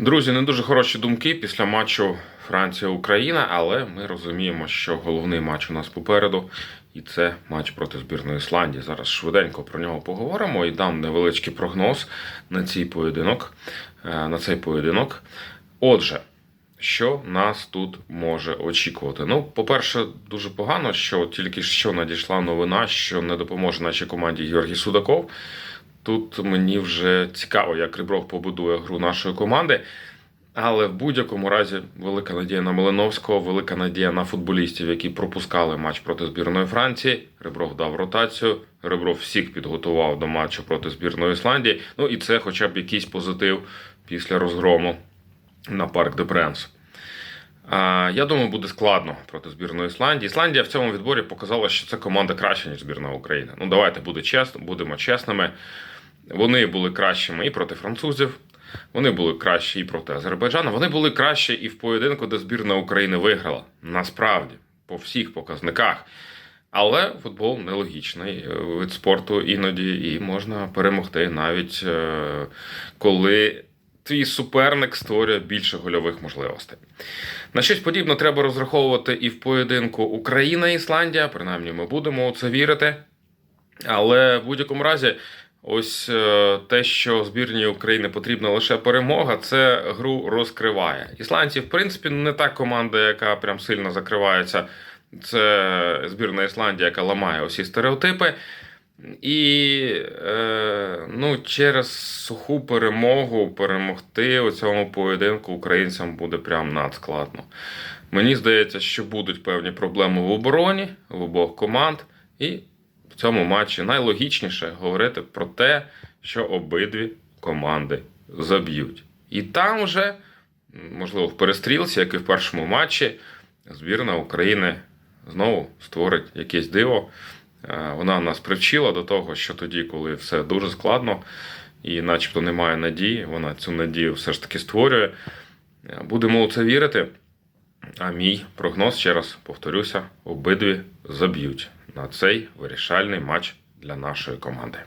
Друзі, не дуже хороші думки після матчу Франція-Україна, але ми розуміємо, що головний матч у нас попереду, і це матч проти збірної Ісландії. Зараз швиденько про нього поговоримо і дам невеличкий прогноз на цей поєдинок. е, На цей поєдинок. Отже, що нас тут може очікувати? Ну, по-перше, дуже погано, що тільки що надійшла новина, що не допоможе нашій команді Георгій Судаков. Тут мені вже цікаво, як Ребров побудує гру нашої команди. Але в будь-якому разі велика надія на Малиновського, велика надія на футболістів, які пропускали матч проти збірної Франції. Ребров дав ротацію. Ребров всіх підготував до матчу проти збірної Ісландії. Ну і це хоча б якийсь позитив після розгрому на парк де Пренс. Я думаю, буде складно проти збірної Ісландії. Ісландія в цьому відборі показала, що це команда краща, ніж збірна України. Ну, давайте буде чесно, будемо чесними. Вони були кращими і проти французів, вони були кращі і проти Азербайджану. Вони були кращі і в поєдинку, де збірна України виграла. Насправді, по всіх показниках. Але футбол нелогічний е, вид спорту іноді, і можна перемогти навіть е, коли твій суперник створює більше гольових можливостей. На щось подібне треба розраховувати і в поєдинку Україна-Ісландія. Принаймні, ми будемо у це вірити. Але в будь-якому разі, ось е, те, що збірній України потрібна лише перемога, це гру розкриває. Ісландці, в принципі, не та команда, яка прям сильно закривається. Це збірна Ісландія, яка ламає усі стереотипи. І е, ну, через суху перемогу перемогти у цьому поєдинку українцям буде прям надскладно. Мені здається, що будуть певні проблеми в обороні в обох команд, і в цьому матчі найлогічніше говорити про те, що обидві команди заб'ють. І там вже, можливо, в перестрілці, як і в першому матчі, збірна України знову створить якесь диво. Е, Вона нас привчила до того, що тоді, коли все дуже складно і начебто немає надії, вона цю надію все ж таки створює. Е, Будемо у це вірити. А мій прогноз, ще раз повторюся, обидві заб'ють на цей вирішальний матч для нашої команди.